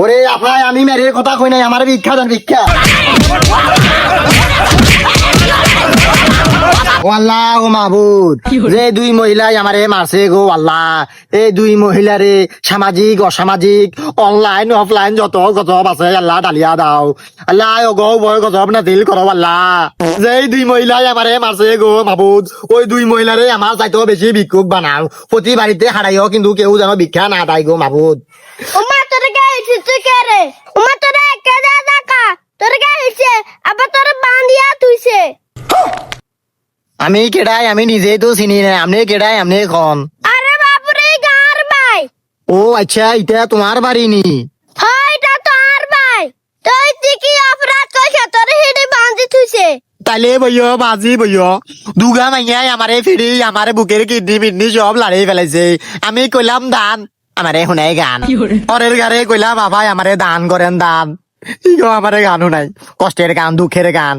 ওরে আপনার আমি মেরে কথা কই নাই আমার ভিক্ষা দেন ভিক্ষা। আল্লাহ ও মাহবুদ যে দুই মহিলাই আমারে মারছে গো আল্লাহ এই দুই মহিলারে সামাজিক অসামাজিক অনলাইন অফলাইন যত গজব আছে আল্লাহ ডালিয়া দাও। আল্লাহ ও গো বয় গজব না দিল করো আল্লাহ। যে দুই মহিলাই আমারে মারছে গো মাহবুদ ওই দুই মহিলারে আমার চাইতেও বেশি ভিক্ষুক বানাও। প্রতি বাড়িতে হারাইও কিন্তু কেউ যেন ভিক্ষা না দেয় গো মাহবুদ। উমা তোর গাইছে তুই কে রে উমা তোর একে দে দেখা তোর গাইছে আবার তোর বান্ধিয়া তুইছে আমি কেডাই আমি নিজেই তো চিনি না আপনি কেডাই আপনি খন। আরে বাপুরে গার ভাই ও আচ্ছা এটা তোমার বাড়ি নি? হয় এটা তোর ভাই তুই তুই কি অপরাধ কইছে তোর হিডি বান্ধি তুইছে তাইলে বইয় বাজি বইয় দুগা মাইয়াই আমারে ফিরি আমার বুকের কিডনি মিডনি সব লাড়িয়ে ফেলাইছে আমি কইলাম দান। আমারে শুনাই গান। পরের গারে কইলাম বাবাই আমারে দান করেন দান। ইগো আমারে গান শুনাই। কষ্টের গান দুঃখের গান।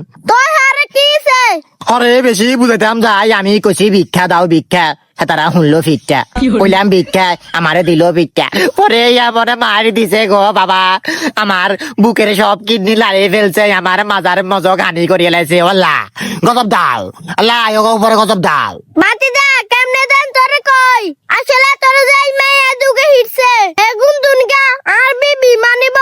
হারে বেশি বুঝাইতাম যাই আমি কইছি ভিক্ষা দাও ভিক্ষা। তারা শুনলো ভিক্ষা। কইলাম ভিক্ষা আমারে দিল ভিক্ষা। পরে আমারে মারি দিছে গো বাবা। আমার বুকের সব কিডনি লাড়িয়ে ফেলছে আমার মাজার মজক হানি করিয়ে লাইছে। আল্লাহ গজব দাও। আল্লাহ আয়োগ উপরে গজব দাও। মাটি দে কেমনে দেন তোর কই আসলে তোর যাই মেয়ে দুগে হিটছে এগুন দুনকা আর বিবি মানিব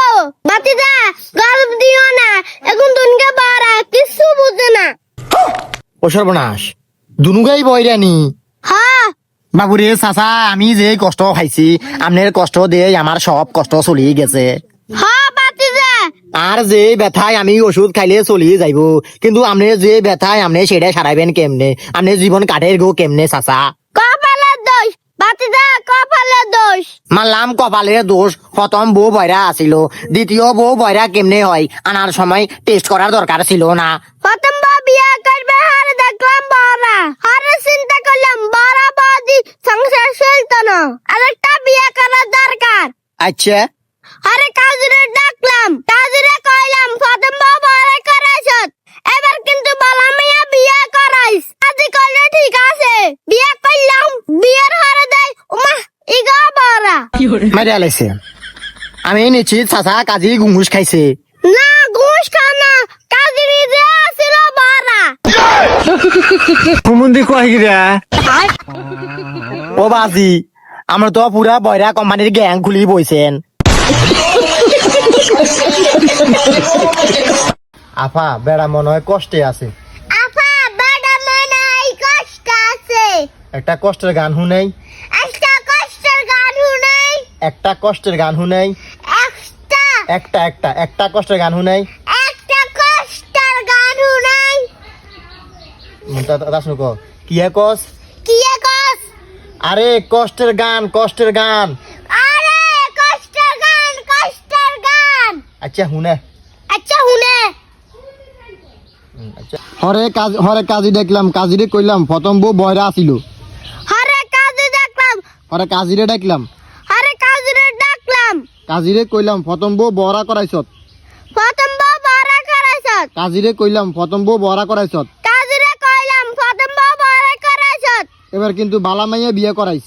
মাটি দে গল্প দিও না এগুন দুনকা বারা কিছু বুঝে না ও সর্বনাশ। দুনুগাই হ্যাঁ। বাবুরে চাচা আমি যে কষ্ট খাইছি আপনার কষ্ট দিয়ে আমার সব কষ্ট চলি গেছে। হ্যাঁ আর যে ব্যথায় আমি ওষুধ খাইলে চলিয়ে যাইব কিন্তু আপনি যে ব্যথায় আপনি সেটা সারাইবেন কেমনে? আপনি জীবন কাটের গো কেমনে চাচা? কপালের দোষ কপালের দোষ। মানলাম কপালের দোষ প্রথম বউ বয়রা আছিল দ্বিতীয় বউ বয়রা কেমনে হয় আনার সময় টেস্ট করার দরকার ছিল না। প্রথম বিয়া করবে হার দেখলাম বড়া। হার চিন্তা করলাম বড়া বাদি সংসার চলতো না। আরেকটা বিয়া করার দরকার। আচ্ছা। আরে কাজরে ডাকলাম কাজরে কইলাম প্রথম বা বড়া করাইছ এবার কিন্তু বলা মিয়া বিয়া করাইস। আজি কইলে ঠিক আছে। বিয়া করলাম বিয়ের হারে দেয় উমা ইগা বড়া। মারিয়া লাইছে। আমি নিশ্চিত চাচা কাজি গুমুস খাইছে। না ঘুষ খানা কাজরি যে আসিল বড়া হুমুন্দি কয় গিরা ও বাজি আমরা তো পুরা বয়রা কোম্পানির গ্যাং খুলি বইছেন। আফা বেড়া মনে হয় কষ্টে আছে। আপা বাডা মানাই কষ্ট আছে। একটা কষ্টের গান শুনাই। একটা কষ্টের গান শুনাই। একটা কষ্টের গান শুনাই। একটা। একটা একটা একটা কষ্টের গান শুনাই। তাস নুক কি কস? কি কস? আরে কষ্টের গান কষ্টের গান। আরে কষ্টের গান কষ্টের গান। আচ্ছা শুনে। আচ্ছা শুনে। হরে কাজ হরে কাজী দেখলাম কাজীরে কইলাম প্রথম বউ বয়রা আছিল হরে কাজে দেখলাম। হরে কাজীরে ডাকলাম। হরে কাজরে ডাকলাম। কাজীরে কইলাম প্রথম বউ বড়া করাইছত। প্রথম বউ বড় করাইছ কাজীরে কইলাম প্রথম বউ বড়া করাইছত। এবার কিন্তু বালা মাইয়া বিয়ে করাইস।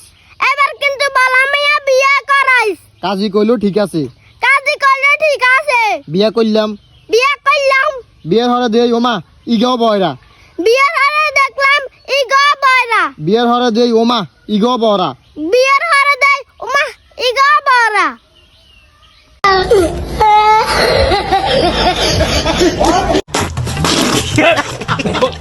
এবার কিন্তু বালা মাইয়া বিয়ে করাইস। কাজী কইলো ঠিক আছে। কাজী কইলো ঠিক আছে। বিয়ে কইলাম বিয়ে কইলাম বিয়ের হরে দেই ওমা ইগো বয়রা। বিয়ের হরে দেখলাম ইগো বয়রা। বিয়ের হরে দেই ওমা ইগো বয়রা। বিয়ের হরে দেই ওমা ইগো বয়রা।